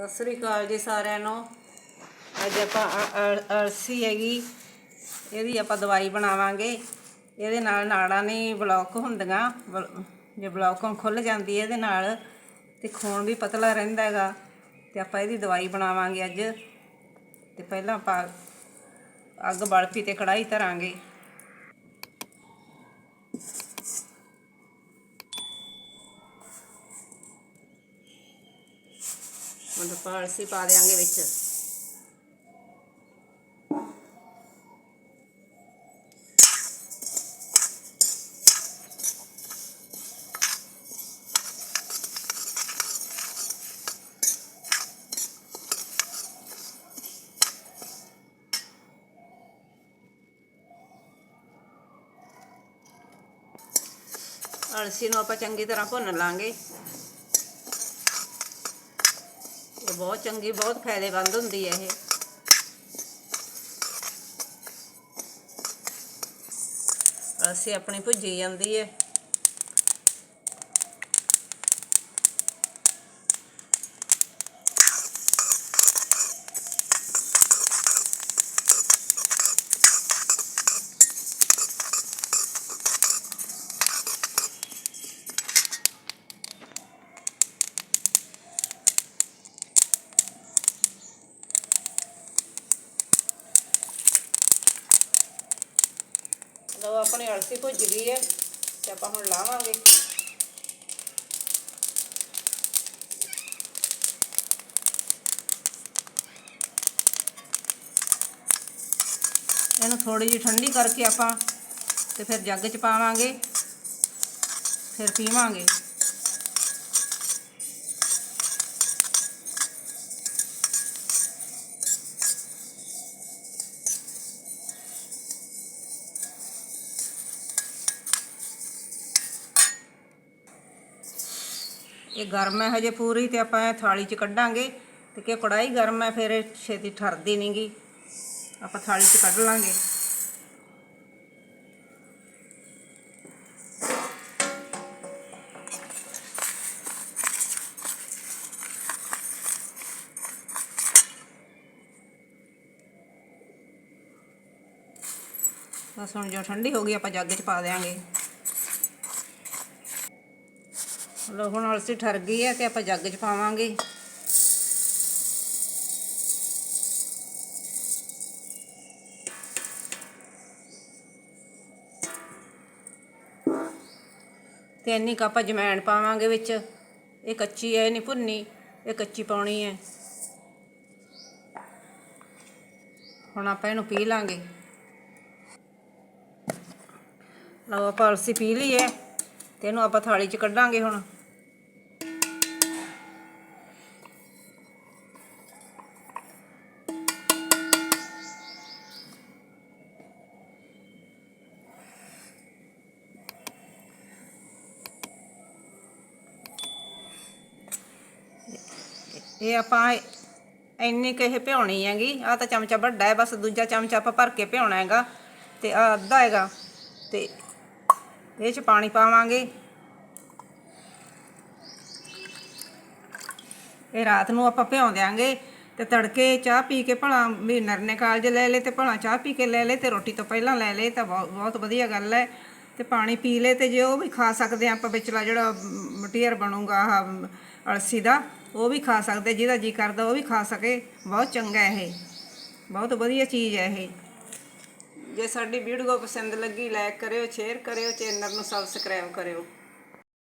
ਸਤਿ ਸ੍ਰੀ ਅਕਾਲ ਜੀ ਸਾਰਿਆਂ ਨੂੰ। ਅੱਜ ਆਪਾਂ ਅ- ਅਲਸੀ ਹੈਗੀ। ਇਹਦੀ ਆਪਾਂ ਦਵਾਈ ਬਣਾਵਾਂਗੇ। ਇਹਦੇ ਨਾਲ ਨਾੜਾਂ ਨਹੀਂ ਬਲੌਕ ਹੁੰਦੀਆਂ। ਬਲ- ਜੇ ਬਲੌਕ ਖੁੱਲ ਜਾਂਦੀ ਹੈ ਇਹਦੇ ਨਾਲ, ਤੇ ਖੂਨ ਵੀ ਪਤਲਾ ਰਹਿੰਦਾ ਹੈਗਾ। ਤੇ ਆਪਾਂ ਇਹਦੀ ਦਵਾਈ ਬਣਾਵਾਂਗੇ ਅੱਜ। ਤੇ ਪਹਿਲਾਂ ਆਪਾਂ ਅੱਗ ਬਲਪੀ ਤੇ ਕੜਾਈ ਧਰਾਂਗੇ। ਹੁਣ ਆਪਾਂ ਅਲਸੀ ਪਾ ਦਿਆਂਗੇ ਵਿੱਚ ਅਲਸੀ ਨੂੰ ਆਪਾਂ ਚੰਗੀ ਤਰ੍ਹਾਂ ਭੁੰਨ ਲਾਂਗੇ ਇਹ ਬਹੁਤ ਚੰਗੀ ਬਹੁਤ ਫਾਇਦੇਮੰਦ ਹੁੰਦੀ ਹੈ ਇਹ। ਅਸੀਂ ਆਪਣੀ ਭੁੱਜੀ ਜਾਂਦੀ ਹੈ। ਲਓ, ਆਪਣੀ ਅਲਸੀ ਭੁੱਜ ਗਈ ਹੈ ਤੇ ਆਪਾਂ ਹੁਣ ਲਾਵਾਂਗੇ। ਇਹਨੂੰ ਥੋੜੀ ਜਿਹੀ ਠੰਡੀ ਕਰਕੇ ਆਪਾਂ ਤੇ ਫਿਰ ਜੱਗ 'ਚ ਪਾਵਾਂਗੇ, ਫਿਰ ਪੀਵਾਂਗੇ। ਇਹ ਗਰਮ ਹੈ ਹਜੇ ਪੂਰੀ ਤੇ ਆਪਾਂ ਇਹ ਥਾਲੀ 'ਚ ਕੱਢਾਂਗੇ ਤੇ ਕਿ ਕੜਾਈ ਗਰਮ ਹੈ ਫਿਰ ਇਹ ਛੇਤੀ ਠਰਦੀ ਨਹੀਂਗੀ ਆਪਾਂ ਥਾਲੀ 'ਚ ਕੱਢ ਲਾਂਗੇ ਬਸ ਹੁਣ ਜੋ ਠੰਡੀ ਹੋ ਗਈ ਆਪਾਂ ਜੱਗ 'ਚ ਪਾ ਦੇਾਂਗੇ ਲੋ, ਹੁਣ ਅਲਸੀ ਠਰ ਗਈ ਹੈ ਤੇ ਆਪਾਂ ਜੱਗ 'ਚ ਪਾਵਾਂਗੇ। ਤੇ ਇੰਨੀ ਕੁ ਆਪਾਂ ਜਮੈਣ ਪਾਵਾਂਗੇ ਵਿੱਚ। ਇਹ ਕੱਚੀ ਹੈ, ਇਹ ਨਹੀਂ ਭੁੰਨੀ, ਇਹ ਕੱਚੀ ਪਾਉਣੀ ਹੈ। ਹੁਣ ਆਪਾਂ ਇਹਨੂੰ ਪੀ ਲਾਂਗੇ। ਲਓ, ਆਪਾਂ ਅਲਸੀ ਪੀ ਲਈ ਹੈ ਤੇ ਇਹਨੂੰ ਆਪਾਂ ਥਾਲੀ 'ਚ ਕੱਢਾਂਗੇ ਹੁਣ। ਇਹ ਆਪਾਂ ਇੰਨੀ ਕੁ ਇਹ ਭਿਉਣੀ ਹੈਗੀ ਆ ਤਾਂ ਚਮਚਾ ਵੱਡਾ ਹੈ, ਬਸ ਦੂਜਾ ਚਮਚਾ ਆਪਾਂ ਭਰ ਕੇ ਭਿਉਣਾ ਹੈਗਾ, ਤੇ ਆ ਅੱਧਾ ਹੈਗਾ, ਤੇ ਇਹ ਚ ਪਾਣੀ ਪਾਵਾਂਗੇ। ਇਹ ਰਾਤ ਨੂੰ ਆਪਾਂ ਭਿਉਂ ਦਿਆਂਗੇ, ਤੇ ਤੜਕੇ ਚਾਹ ਪੀ ਕੇ ਭਲਾ ਵੀ ਨਰਨੇ ਕਾਲਜ ਲੈ ਲੇ ਤੇ ਭਲਾ ਚਾਹ ਪੀ ਕੇ ਲੈ ਲੇ ਤੇ ਰੋਟੀ ਤੋਂ ਪਹਿਲਾਂ ਲੈ ਲੇ ਤਾਂ ਬਹੁਤ ਬਹੁਤ ਵਧੀਆ ਗੱਲ ਹੈ। ਤੇ ਪਾਣੀ ਪੀ ਲੇ ਤੇ ਜੇ ਉਹ ਵੀ ਖਾ ਸਕਦੇ ਆ, ਆਪਾਂ ਵਿਚਲਾ ਜਿਹੜਾ ਮਟੀਰੀਅਲ ਬਣੂਗਾ ਆਹ ਅਲਸੀ ਦਾ, ਉਹ ਵੀ ਖਾ ਸਕਦੇ, ਜਿਹਦਾ ਜੀ ਕਰਦਾ ਉਹ ਵੀ ਖਾ ਸਕੇ। ਬਹੁਤ ਚੰਗਾ ਇਹ। ਬਹੁਤ ਵਧੀਆ ਚੀਜ਼ ਹੈ ਇਹ। ਜੇ ਸਾਡੀ ਵੀਡੀਓ ਪਸੰਦ ਲੱਗੀ ਲਾਈਕ ਕਰਿਓ ਸ਼ੇਅਰ ਕਰਿਓ ਚੈਨਲ ਨੂੰ ਸਬਸਕ੍ਰਾਈਬ ਕਰਿਓ।